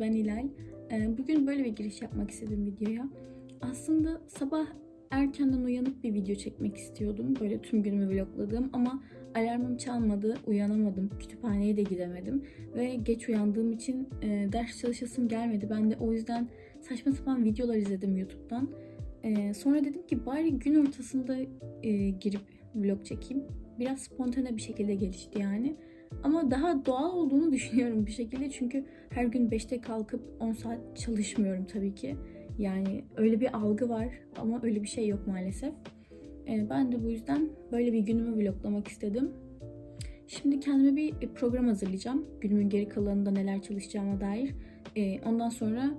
ben Hilal. Ee, Bugün böyle bir giriş yapmak istedim videoya. Aslında sabah erkenden uyanıp bir video çekmek istiyordum. Böyle tüm günümü vlogladığım ama alarmım çalmadı, uyanamadım. Kütüphaneye de gidemedim. Ve geç uyandığım için e, ders çalışasım gelmedi. Ben de o yüzden saçma sapan videolar izledim YouTube'dan. Ee, Sonra dedim ki bari gün ortasında e, girip vlog çekeyim. Biraz spontane bir şekilde gelişti yani. Ama daha doğal olduğunu düşünüyorum bir şekilde. Çünkü her gün 5'te kalkıp 10 saat çalışmıyorum tabii ki. Yani öyle bir algı var ama öyle bir şey yok maalesef. Ee, ben de bu yüzden böyle bir günümü vloglamak istedim. Şimdi kendime bir program hazırlayacağım. Günümün geri kalanında neler çalışacağıma dair. Ee, ondan sonra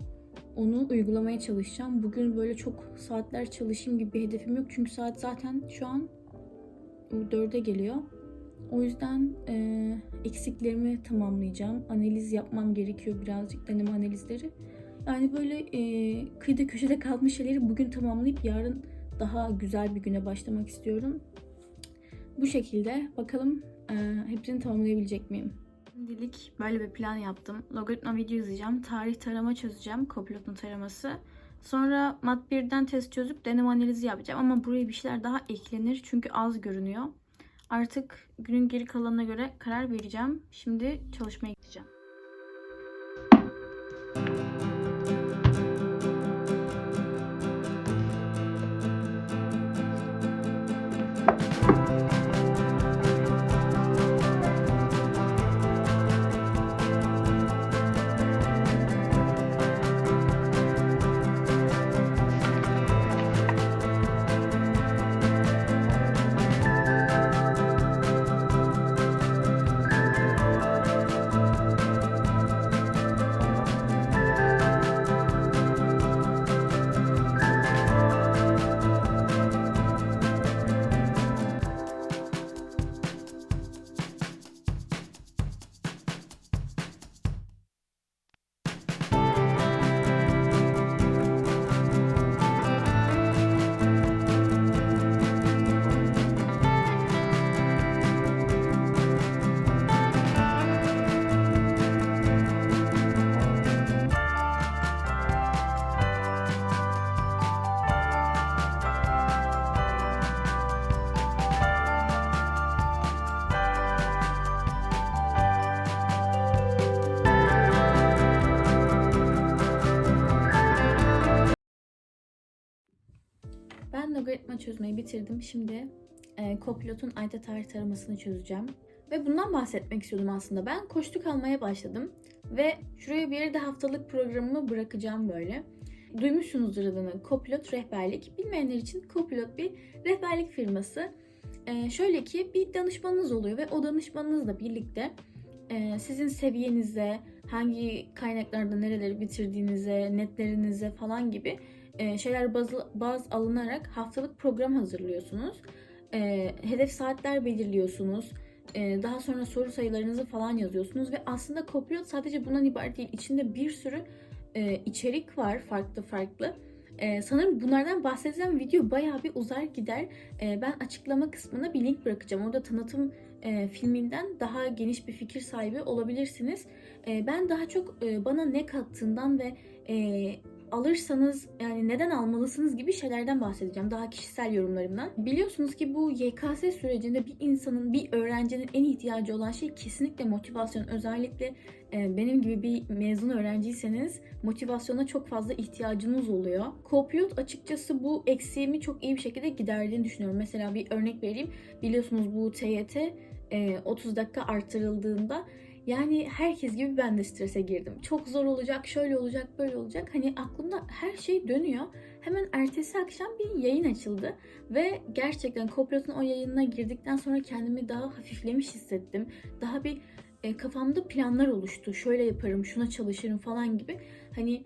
onu uygulamaya çalışacağım. Bugün böyle çok saatler çalışayım gibi bir hedefim yok. Çünkü saat zaten şu an 4'e geliyor. O yüzden e, eksiklerimi tamamlayacağım. Analiz yapmam gerekiyor birazcık deneme analizleri. Yani böyle e, kıyıda köşede kalmış şeyleri bugün tamamlayıp yarın daha güzel bir güne başlamak istiyorum. Bu şekilde bakalım e, hepsini tamamlayabilecek miyim? Şimdilik böyle bir plan yaptım. Logaritma video izleyeceğim. Tarih tarama çözeceğim. Copilot'un taraması. Sonra mat 1'den test çözüp deneme analizi yapacağım. Ama buraya bir şeyler daha eklenir. Çünkü az görünüyor. Artık günün geri kalanına göre karar vereceğim. Şimdi çalışmaya gideceğim. Logaritma çözmeyi bitirdim. Şimdi e, Copilot'un ayda tarih taramasını çözeceğim. Ve bundan bahsetmek istiyordum aslında. Ben koştu kalmaya başladım. Ve şuraya bir yere de haftalık programımı bırakacağım böyle. Duymuşsunuzdur adını Copilot Rehberlik. Bilmeyenler için Copilot bir rehberlik firması. E, şöyle ki bir danışmanınız oluyor ve o danışmanınızla birlikte e, sizin seviyenize, hangi kaynaklarda nereleri bitirdiğinize, netlerinize falan gibi şeyler baz, baz alınarak haftalık program hazırlıyorsunuz. E, hedef saatler belirliyorsunuz. E, daha sonra soru sayılarınızı falan yazıyorsunuz ve aslında Copilot sadece bundan ibaret değil. İçinde bir sürü e, içerik var farklı farklı. E, sanırım bunlardan bahsedeceğim video bayağı bir uzar gider. E, ben açıklama kısmına bir link bırakacağım. Orada tanıtım e, filminden daha geniş bir fikir sahibi olabilirsiniz. E, ben daha çok e, bana ne kattığından ve e, alırsanız yani neden almalısınız gibi şeylerden bahsedeceğim. Daha kişisel yorumlarımdan. Biliyorsunuz ki bu YKS sürecinde bir insanın, bir öğrencinin en ihtiyacı olan şey kesinlikle motivasyon. Özellikle e, benim gibi bir mezun öğrenciyseniz motivasyona çok fazla ihtiyacınız oluyor. Copilot açıkçası bu eksiğimi çok iyi bir şekilde giderdiğini düşünüyorum. Mesela bir örnek vereyim. Biliyorsunuz bu TYT e, 30 dakika artırıldığında yani herkes gibi ben de strese girdim. Çok zor olacak, şöyle olacak, böyle olacak. Hani aklımda her şey dönüyor. Hemen ertesi akşam bir yayın açıldı. Ve gerçekten Copilot'un o yayınına girdikten sonra kendimi daha hafiflemiş hissettim. Daha bir e, kafamda planlar oluştu. Şöyle yaparım, şuna çalışırım falan gibi. Hani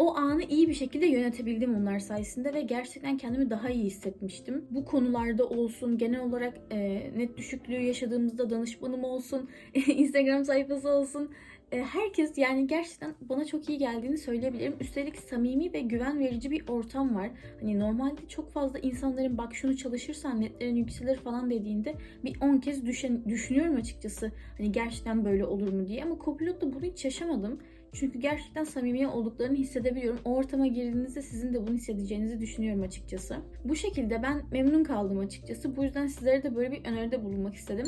o anı iyi bir şekilde yönetebildim onlar sayesinde ve gerçekten kendimi daha iyi hissetmiştim. Bu konularda olsun, genel olarak e, net düşüklüğü yaşadığımızda danışmanım olsun, Instagram sayfası olsun, E, herkes yani gerçekten bana çok iyi geldiğini söyleyebilirim. Üstelik samimi ve güven verici bir ortam var. Hani normalde çok fazla insanların bak şunu çalışırsan netlerin yükselir falan dediğinde bir 10 kez düşen, düşünüyorum açıkçası. Hani gerçekten böyle olur mu diye ama Copilot'ta bunu hiç yaşamadım. Çünkü gerçekten samimi olduklarını hissedebiliyorum. O ortama girdiğinizde sizin de bunu hissedeceğinizi düşünüyorum açıkçası. Bu şekilde ben memnun kaldım açıkçası. Bu yüzden sizlere de böyle bir öneride bulunmak istedim.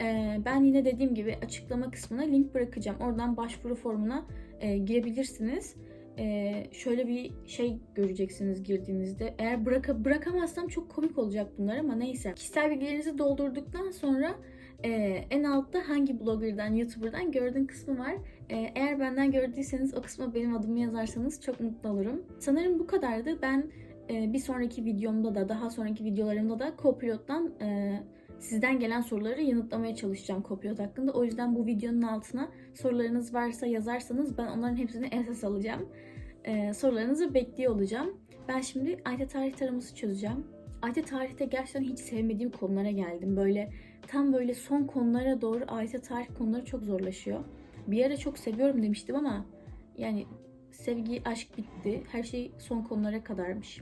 Ee, ben yine dediğim gibi açıklama kısmına link bırakacağım. Oradan başvuru formuna e, girebilirsiniz. Ee, şöyle bir şey göreceksiniz girdiğinizde. Eğer bıraka, bırakamazsam çok komik olacak bunlar ama neyse. Kişisel bilgilerinizi doldurduktan sonra e, en altta hangi blogger'dan, youtuber'dan gördüğün kısmı var. E, eğer benden gördüyseniz o kısma benim adımı yazarsanız çok mutlu olurum. Sanırım bu kadardı. Ben e, bir sonraki videomda da, daha sonraki videolarımda da Copilot'tan e, sizden gelen soruları yanıtlamaya çalışacağım Copilot hakkında. O yüzden bu videonun altına sorularınız varsa yazarsanız ben onların hepsini esas alacağım. Ee, sorularınızı bekliyor olacağım. Ben şimdi ayet tarih taraması çözeceğim. Ayet tarihte gerçekten hiç sevmediğim konulara geldim. Böyle tam böyle son konulara doğru ayet tarih konuları çok zorlaşıyor. Bir ara çok seviyorum demiştim ama yani sevgi, aşk bitti. Her şey son konulara kadarmış.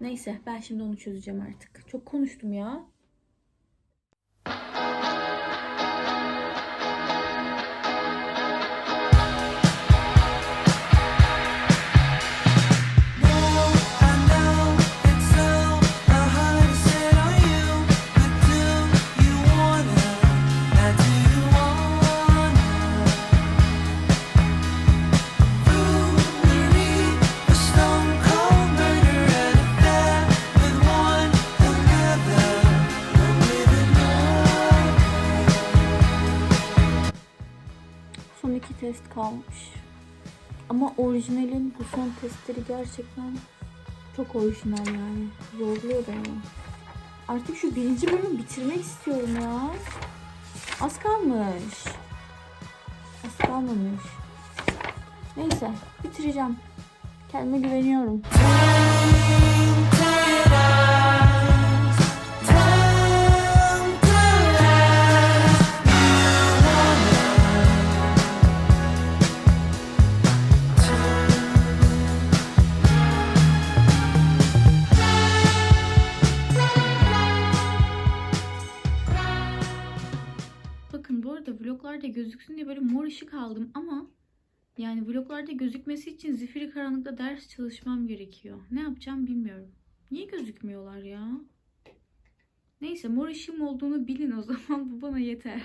Neyse ben şimdi onu çözeceğim artık. Çok konuştum ya. Kalmış. Ama orijinalin bu son testleri gerçekten çok orijinal yani. Zorluyor beni. Artık şu birinci bölümü bitirmek istiyorum ya. Az kalmış. Az kalmamış. Neyse bitireceğim. Kendime güveniyorum. Vloglarda gözüksün diye böyle mor ışık aldım ama yani vloglarda gözükmesi için zifiri karanlıkta ders çalışmam gerekiyor. Ne yapacağım bilmiyorum. Niye gözükmüyorlar ya? Neyse mor ışığım olduğunu bilin o zaman bu bana yeter.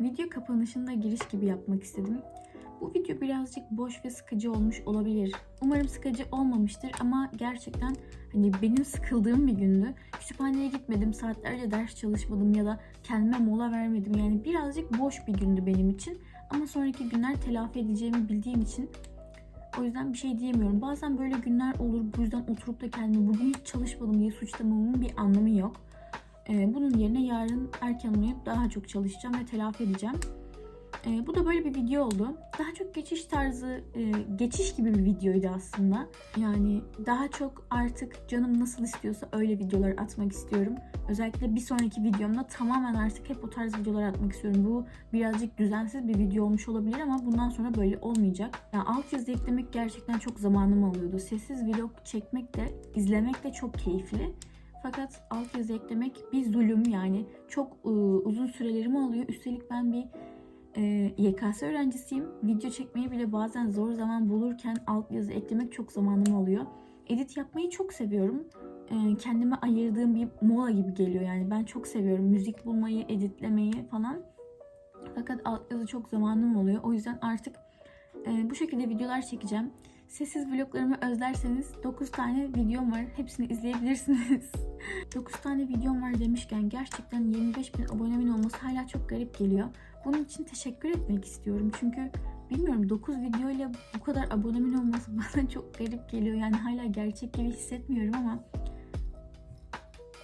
Video kapanışında giriş gibi yapmak istedim. Bu video birazcık boş ve sıkıcı olmuş olabilir. Umarım sıkıcı olmamıştır ama gerçekten hani benim sıkıldığım bir gündü. Kütüphaneye gitmedim, saatlerce ders çalışmadım ya da kendime mola vermedim. Yani birazcık boş bir gündü benim için. Ama sonraki günler telafi edeceğimi bildiğim için o yüzden bir şey diyemiyorum. Bazen böyle günler olur. Bu yüzden oturup da kendimi bugün hiç çalışmadım diye suçlamamın bir anlamı yok. Ee, bunun yerine yarın erken uyanıp daha çok çalışacağım ve telafi edeceğim. Ee, bu da böyle bir video oldu. Daha çok geçiş tarzı, e, geçiş gibi bir videoydu aslında. Yani daha çok artık canım nasıl istiyorsa öyle videolar atmak istiyorum. Özellikle bir sonraki videomda tamamen artık hep o tarz videolar atmak istiyorum. Bu birazcık düzensiz bir video olmuş olabilir ama bundan sonra böyle olmayacak. Yani alt yazı eklemek gerçekten çok zamanımı alıyordu. Sessiz vlog çekmek de, izlemek de çok keyifli. Fakat alt yazı eklemek bir zulüm yani. Çok e, uzun sürelerimi alıyor. Üstelik ben bir e, YKS öğrencisiyim. Video çekmeyi bile bazen zor zaman bulurken alt yazı eklemek çok zamanımı alıyor. Edit yapmayı çok seviyorum. E, kendime ayırdığım bir mola gibi geliyor yani. Ben çok seviyorum müzik bulmayı, editlemeyi falan. Fakat alt yazı çok zamanım oluyor. O yüzden artık e, bu şekilde videolar çekeceğim. Sessiz vloglarımı özlerseniz 9 tane videom var. Hepsini izleyebilirsiniz. 9 tane videom var demişken gerçekten 25 bin abonemin olması hala çok garip geliyor. Bunun için teşekkür etmek istiyorum. Çünkü bilmiyorum 9 video ile bu kadar abonemin olması bana çok garip geliyor. Yani hala gerçek gibi hissetmiyorum ama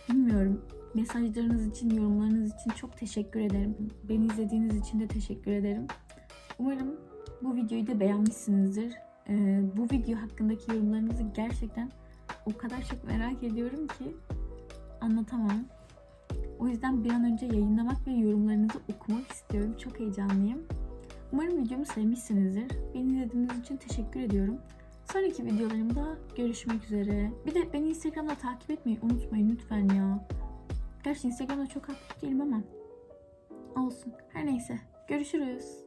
bilmiyorum. Mesajlarınız için, yorumlarınız için çok teşekkür ederim. Beni izlediğiniz için de teşekkür ederim. Umarım bu videoyu da beğenmişsinizdir. Ee, bu video hakkındaki yorumlarınızı gerçekten o kadar çok merak ediyorum ki anlatamam. O yüzden bir an önce yayınlamak ve yorumlarınızı okumak istiyorum. Çok heyecanlıyım. Umarım videomu sevmişsinizdir. Beni izlediğiniz için teşekkür ediyorum. Sonraki videolarımda görüşmek üzere. Bir de beni Instagram'da takip etmeyi unutmayın lütfen ya. Gerçi Instagram'da çok aktif değilim ama olsun. Her neyse. Görüşürüz.